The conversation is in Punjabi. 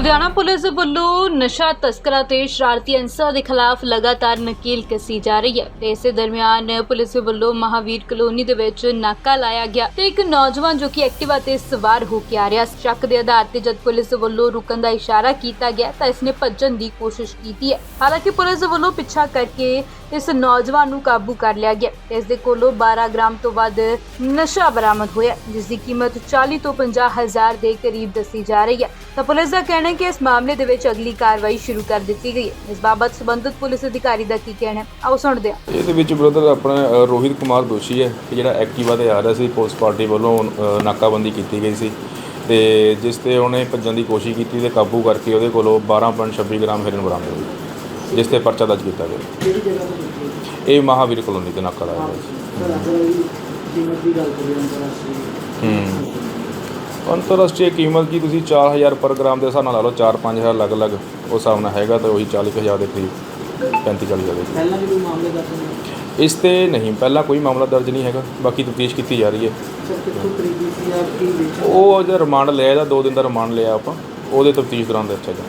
ਲੁਧਿਆਣਾ ਪੁਲਿਸ ਵੱਲੋਂ ਨਸ਼ਾ ਤਸਕਰਾਂ ਤੇ ਸ਼ਰਾਰਤੀ ਅਨਸਰਾਂ ਦੇ ਖਿਲਾਫ ਲਗਾਤਾਰ ਨਕੀਲ ਕੱਸੀ ਜਾ ਰਹੀ ਹੈ ਤੇ ਇਸੇ ਦਰਮਿਆਨ ਪੁਲਿਸ ਵੱਲੋਂ ਮਹਾਵੀਰ ਕਲੋਨੀ ਦੇ ਵਿੱਚ ਨਾਕਾ ਲਾਇਆ ਗਿਆ ਤੇ ਇੱਕ ਨੌਜਵਾਨ ਜੋ ਕਿ ਐਕਟਿਵਾ ਤੇ ਸਵਾਰ ਹੋ ਕੇ ਆ ਰਿਹਾ ਸ਼ੱਕ ਦੇ ਆਧਾਰ ਤੇ ਜਦ ਪੁਲਿਸ ਵੱਲੋਂ ਰੁਕਣ ਦਾ ਇਸ਼ਾਰਾ ਕੀਤਾ ਗਿਆ ਤਾਂ ਇਸਨੇ ਭੱਜਣ ਦੀ ਕੋਸ਼ਿਸ਼ ਕੀਤੀ ਹੈ। ਹਾਲਾਂਕਿ ਪੁਲਿਸ ਵੱਲੋਂ ਪਿੱਛਾ ਕਰਕੇ ਇਸ ਨੌਜਵਾਨ ਨੂੰ ਕਾਬੂ ਕਰ ਲਿਆ ਗਿਆ ਤੇ ਇਸ ਦੇ ਕੋਲੋਂ 12 ਗ੍ਰਾਮ ਤੋਂ ਵੱਧ ਨਸ਼ਾ ਬਰਾਮਦ ਹੋਇਆ, ਜਿਸ ਦੀ ਕੀਮਤ 40 ਤੋਂ 50 ਹਜ਼ਾਰ ਦੇ ਕਰੀਬ ਦੱਸੀ ਜਾ ਰਹੀ ਹੈ। ਤਾਂ ਪੁਲਿਸ ਦਾ ਕਹਿਣਾ ਕਿ ਇਸ ਮਾਮਲੇ ਦੇ ਵਿੱਚ ਅਗਲੀ ਕਾਰਵਾਈ ਸ਼ੁਰੂ ਕਰ ਦਿੱਤੀ ਗਈ ਹੈ। ਇਸ ਬਾਬਤ ਸੰਬੰਧਿਤ ਪੁਲਿਸ ਅਧਿਕਾਰੀ ਦਾ ਕੀ ਕਹਿਣਾ ਹੈ? ਆਓ ਸੁਣਦੇ ਹਾਂ। ਇਹਦੇ ਵਿੱਚ ਬ੍ਰਦਰ ਆਪਣਾ ਅ, ਰੋਹਿਤ ਕੁਮਾਰ ਦੋਸ਼ੀ ਹੈ ਕਿ ਜਿਹੜਾ ਐਕਟਿਵਾ ਤੇ ਆ ਰਿਹਾ ਸੀ ਪੁਲਿਸ ਪਾਰਟੀ ਵੱਲੋਂ ਅ, ਨਾਕਾਬੰਦੀ ਕੀਤੀ ਗਈ ਸੀ। ਤੇ ਜਿਸ ਤੇ ਉਹਨੇ ਭੱਜਣ ਦੀ ਕੋਸ਼ਿਸ਼ ਕੀਤੀ ਤੇ ਕਾਬੂ ਕਰਕੇ ਉਹਦੇ ਕੋਲੋਂ 12.26 ਗ੍ਰਾਮ ਹੈਰੋਇਨ ਬਰਾਮਦ ਹੋਈ ਜਿਸ ਤੇ ਪਰਚਾ ਦਰਜ ਕੀਤਾ ਗਿਆ। ਕਿਹੜੀ ਜਗ੍ਹਾ ਤੋਂ ਕੀਤੀ ਇਹ ਮਹਾਵੀਰ ਕਲੋਨੀ ਤੇ ਨਾਕਾ ਲਾਇਆ ਹਾਂ ਗਿਆ ਸੀ। ਸਰ ਅਸਲ ਕੀਮਤ ਦੀ ਗੱਲ ਕਰੀਏ ਅੰਤਰਰਾਸ਼ਟਰੀ ਹੂੰ। ਅੰਤਰਰਾਸ਼ਟਰੀ ਕੀਮਤ ਜੀ ਤੁਸੀਂ 4000 ਪਰ ਗ੍ਰਾਮ ਦੇ ਹਿਸਾਬ ਨਾਲ ਲਾ ਲਓ 4-5000 ਅਲੱਗ-ਅਲੱਗ ਉਸ ਹਿਸਾਬ ਨਾਲ ਹੈਗਾ ਤਾਂ ਉਹੀ 40000 ਦੇ ਕਰੀਬ 35-40000 ਦੇ ਪਹਿਲਾਂ ਵੀ ਕੋਈ ਮਾਮਲੇ ਦਰਜ ਹੋਏ? ਇਸ ਤੇ ਨਹੀਂ ਪਹਿਲਾਂ ਕੋਈ ਮਾਮਲਾ ਦਰਜ ਨਹੀਂ ਹੈਗਾ ਬਾਕੀ ਤਫਤੀਸ਼ ਕੀਤੀ ਜਾ ਰਹੀ ਹੈ। ਉਹ ਜਿਹੜਾ ਰਿਮਾਂਡ ਲਿਆ ਇਹਦਾ 2 ਦਿਨ ਦਾ ਰਿਮਾਂਡ ਲਿਆ ਆਪਾਂ ਉਹਦੇ ਤਫਤੀਸ਼ ਦੌਰਾਨ ਦੱਸਿਆ ਜਾਣਾ